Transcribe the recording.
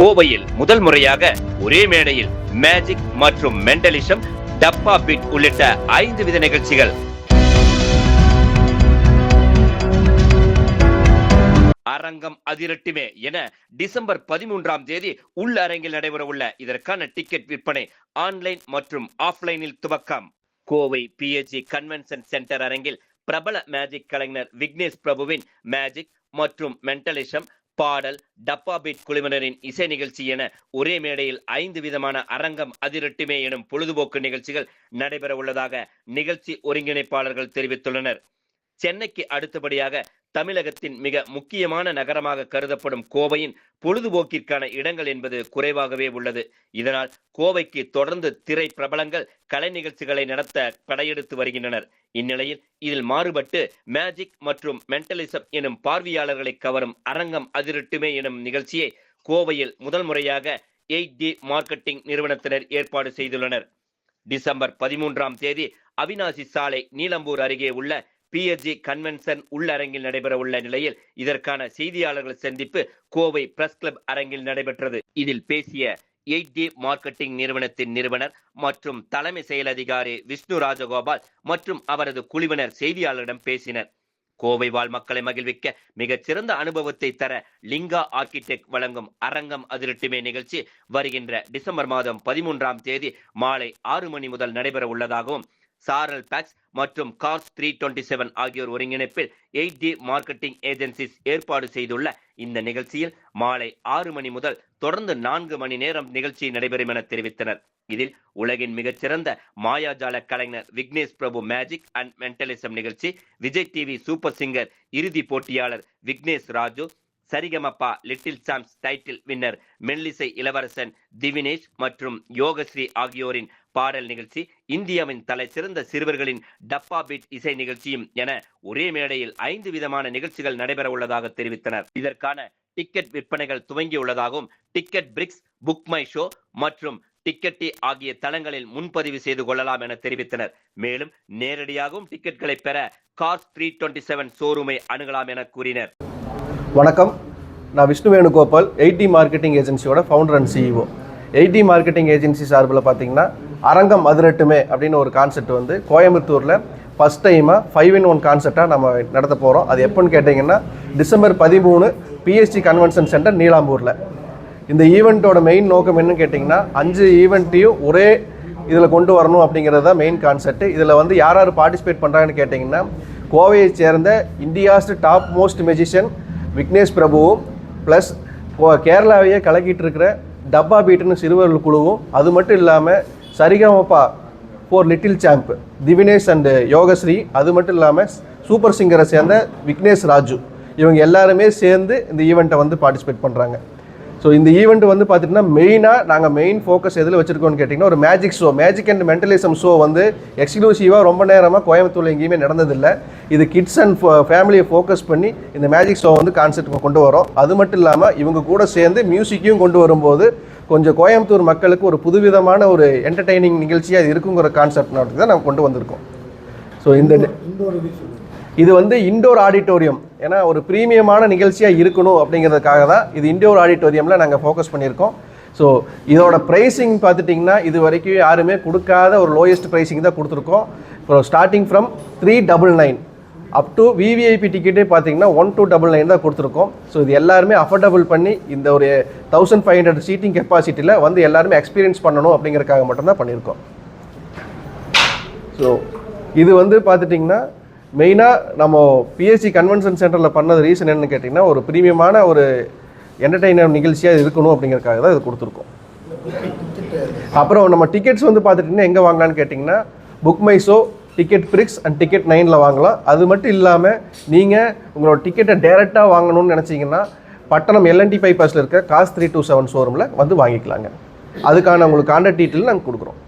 கோவையில் முதல் முறையாக ஒரே மேடையில் மேஜிக் மற்றும் மெண்டலிசம் டப்பா பிட் உள்ளிட்ட ஐந்து வித நிகழ்ச்சிகள். அரங்கம் அதிரட்டுமே என டிசம்பர் பதிமூன்றாம் தேதி உள்ள அரங்கில் நடைபெறவுள்ள இதற்கான டிக்கெட் விற்பனை ஆன்லைன் மற்றும் ஆஃப்லைனில் துவக்கம். கோவை பிஹெச்சி கன்வென்ஷன் சென்டர் அரங்கில் பிரபல மேஜிக் கலைஞர் விக்னேஷ் பிரபுவின் மேஜிக் மற்றும் மென்டலிசம் பாடல் டப்பா பீட் குழுவினரின் இசை நிகழ்ச்சி என ஒரே மேடையில் ஐந்து விதமான அரங்கம் அதிரட்டுமே எனும் பொழுதுபோக்கு நிகழ்ச்சிகள் நடைபெற உள்ளதாக நிகழ்ச்சி ஒருங்கிணைப்பாளர்கள் தெரிவித்துள்ளனர். சென்னைக்கு அடுத்தபடியாக தமிழகத்தின் மிக முக்கியமான நகரமாக கருதப்படும் கோவையின் பொழுதுபோக்கிற்கான இடங்கள் என்பது குறைவாகவே உள்ளது. இதனால் கோவைக்கு தொடர்ந்து திரை பிரபலங்கள் கலை நிகழ்ச்சிகளை நடத்த படையெடுத்து வருகின்றனர். இந்நிலையில் இதில் மாறுபட்டு மேஜிக் மற்றும் மென்டலிசம் எனும் பார்வையாளர்களை கவரும் அரங்கம் அதிரட்டுமே எனும் நிகழ்ச்சியை கோவையில் முதல் முறையாக எயிட் டி மார்க்கெட்டிங் நிறுவனத்தினர் ஏற்பாடு செய்துள்ளனர். டிசம்பர் பதிமூன்றாம் தேதி அவினாசி சாலை நீலம்பூர் அருகே உள்ள பிஎஸ்ஜி கன்வென்ஷன் உள்ளரங்கில் நடைபெற உள்ள நிலையில் இதற்கான செய்தியாளர்கள் சந்திப்பு கோவை பிரஸ் கிளப் அரங்கில் நடைபெற்றது. இதில் பேசிய எயிட் டி மார்க்கெட்டிங் நிறுவனத்தின் நிறுவனர் மற்றும் தலைமை செயல் அதிகாரி விஷ்ணு ராஜகோபால் மற்றும் அவரது குழுவினர் செய்தியாளரிடம் பேசினர். கோவை வாழ் மக்களை மகிழ்விக்க மிகச்சிறந்த அனுபவத்தை தர லிங்கா ஆர்கிடெக்ட் வழங்கும் அரங்கம் அதிரட்டுமே நிகழ்ச்சி வருகின்ற டிசம்பர் மாதம் பதிமூன்றாம் தேதி மாலை ஆறு மணி முதல் நடைபெற உள்ளதாகவும் சாரல் பேக்ஸ் மற்றும் கார்ஸ் த்ரீ டுவெண்ட்டி செவன் ஆகியோர் ஒருங்கிணைப்பில் எயிட் டி மார்க்கெட்டிங் ஏஜென்சிஸ் ஏற்பாடு செய்துள்ள இந்த நிகழ்ச்சியில் மாலை ஆறு மணி முதல் தொடர்ந்து நான்கு மணி நேரம் நிகழ்ச்சி நடைபெறும் என தெரிவித்தனர். இதில் உலகின் மிகச்சிறந்த மாயாஜால கலைஞர் Vignesh Prabhu magic and mentalism நிகழ்ச்சி விஜய் டிவி சூப்பர் சிங்கர் இறுதி போட்டியாளர் Vignesh Raju Sarigamapa little champs title winner மெல்லிசை இளவரசன் திவினேஷ் மற்றும் யோகஸ்ரீ ஆகியோரின் பாடல் நிகழ்ச்சி இந்தியாவின் தலை சிறந்த சிறுவர்களின் டப்பா பீட் இசை நிகழ்ச்சியும் என ஒரே மேடையில் ஐந்து விதமான நிகழ்ச்சிகள் நடைபெற உள்ளதாக தெரிவித்தனர். இதற்கான டிக்கெட் விற்பனைகள் துவங்கியுள்ளதாகவும் ticket prix book my show மற்றும் டிக்கெட்டி ஆகிய தளங்களில் முன்பதிவு செய்து கொள்ளலாம் என தெரிவித்தனர். மேலும் நேரடியாகவும் டிக்கெட்களை பெற கார்ஸ் த்ரீ டுவெண்ட்டி செவன் ஷோரூமை அணுகலாம் என கூறினர். வணக்கம். நான் Vishnu Venugopal eighty marketing ஏஜென்சியோட founder and CEO eighty marketing agency சார்பில் பார்த்தீங்கன்னா அரங்கம் அதிரட்டுமே அப்படின்னு ஒரு கான்செப்ட் வந்து கோயம்புத்தூரில் ஃபஸ்ட் டைமாக ஃபைவ் இன் ஒன் கான்செப்டாக நம்ம நடத்த போகிறோம் அது எப்போன்னு கேட்டிங்கன்னா டிசம்பர் பதிமூணு பிஎஸ்டி கன்வென்ஷன் சென்டர் நீலாம்பூரில். இந்த ஈவெண்ட்டோட மெயின் நோக்கம் என்னன்னு கேட்டிங்கன்னா அஞ்சு ஈவெண்ட்டையும் ஒரே இதில் கொண்டு வரணும் அப்படிங்கிறது தான் மெயின் கான்செப்ட் இதில் வந்து யார் யார் பார்ட்டிசிபேட் பண்ணுறாங்கன்னு கேட்டிங்கன்னா கோவையை சேர்ந்த India's top most magician Vignesh பிரபுவும் plus கேரளாவையே கலக்கிட்டு இருக்கிற டப்பா பீட்டுன்னு சிறுவர்கள் குழுவும் அது மட்டும் இல்லாமல் Saregamapa four little champ Divinesh and Yogashree அது மட்டும் இல்லாமல் சூப்பர் சிங்கரை சேர்ந்த விக்னேஷ் ராஜு. இவங்க எல்லாருமே சேர்ந்து இந்த ஈவெண்ட்டை வந்து பார்ட்டிசிபேட் பண்ணுறாங்க ஸோ இந்த ஈவெண்ட் வந்து பார்த்திங்கன்னா மெயினாக நாங்கள் மெயின் ஃபோக்கஸ் எதில் வச்சுருக்கோம்னு கேட்டிங்கன்னா ஒரு magic show magic and mentalism show வந்து எக்ஸ்க்ளூசிவாக ரொம்ப நேரமாக கோயம்புத்தூரில் எங்கேயுமே நடந்ததில்லை. இது கிட்ஸ் அண்ட் ஃபேமிலியை ஃபோக்கஸ் பண்ணி இந்த மேஜிக் ஷோ வந்து கான்செப்ட் கொண்டு வரோம். அது மட்டும் இல்லாமல் இவங்க கூட சேர்ந்து மியூசிக்கையும் கொண்டு வரும்போது கொஞ்சம் கோயம்புத்தூர் மக்களுக்கு ஒரு புதுவிதமான ஒரு என்டர்டெய்னிங் நிகழ்ச்சியாக இது இருக்குங்கிற கான்செப்ட் தான் நம்ம கொண்டு வந்திருக்கோம். ஸோ இந்த இது வந்து இண்டோர் ஆடிட்டோரியம் ஏன்னா ஒரு ப்ரீமியமான நிகழ்ச்சியாக இருக்கணும் அப்படிங்கிறதுக்காக தான் இது இண்டோர் ஆடிட்டோரியமில் நாங்கள் ஃபோக்கஸ் பண்ணியிருக்கோம். ஸோ இதோட ப்ரைஸிங் பார்த்துட்டிங்கன்னா இது வரைக்கும் யாருமே கொடுக்காத ஒரு லோயஸ்ட் ப்ரைஸிங் தான் கொடுத்துருக்கோம். இப்போ starting from three double nine up to VVIP டிக்கெட்டே பார்த்தீங்கன்னா ஒன் டூ டபுள் நைன் தான் கொடுத்துருக்கோம். ஸோ இது எல்லாருமே அஃபோர்டபுள் பண்ணி இந்த ஒரு தௌசண்ட் ஃபைவ் ஹண்ட்ரட் சீட்டிங் கெப்பாசிட்டியில் வந்து எல்லாருமே எக்ஸ்பீரியன்ஸ் பண்ணணும் அப்படிங்கிறதுக்காக மட்டும்தான் பண்ணியிருக்கோம். ஸோ இது வந்து பார்த்துட்டிங்கன்னா மெயினாக நம்ம பிஎஸ்சி கன்வென்ஷன் சென்டரில் பண்ணது ரீசன் என்னன்னு கேட்டிங்கன்னா ஒரு ப்ரீமியமான ஒரு என்டர்டெய்னர் நிகழ்ச்சியாக இருக்கணும் அப்படிங்கிறதுக்காக தான் இது கொடுத்துருக்கோம். அப்புறம் நம்ம டிக்கெட்ஸ் வந்து பார்த்துட்டிங்கன்னா எங்கே வாங்கலாம்னு கேட்டிங்கன்னா book my show ticket prix and ticket நைனில் வாங்கலாம். அது மட்டும் இல்லாமல் நீங்கள் உங்களோட டிக்கெட்டை டேரெக்டாக வாங்கணும்னு நினச்சிங்கன்னா பட்டணம் எல்என்டி பைபாஸில் இருக்க காஸ் த்ரீ டூ செவன் ஷோரூமில் வந்து வாங்கிக்கலாங்க. அதுக்கான உங்களுக்கு கான்டாக்ட் டீட்டெயில் நாங்கள் கொடுக்குறோம்.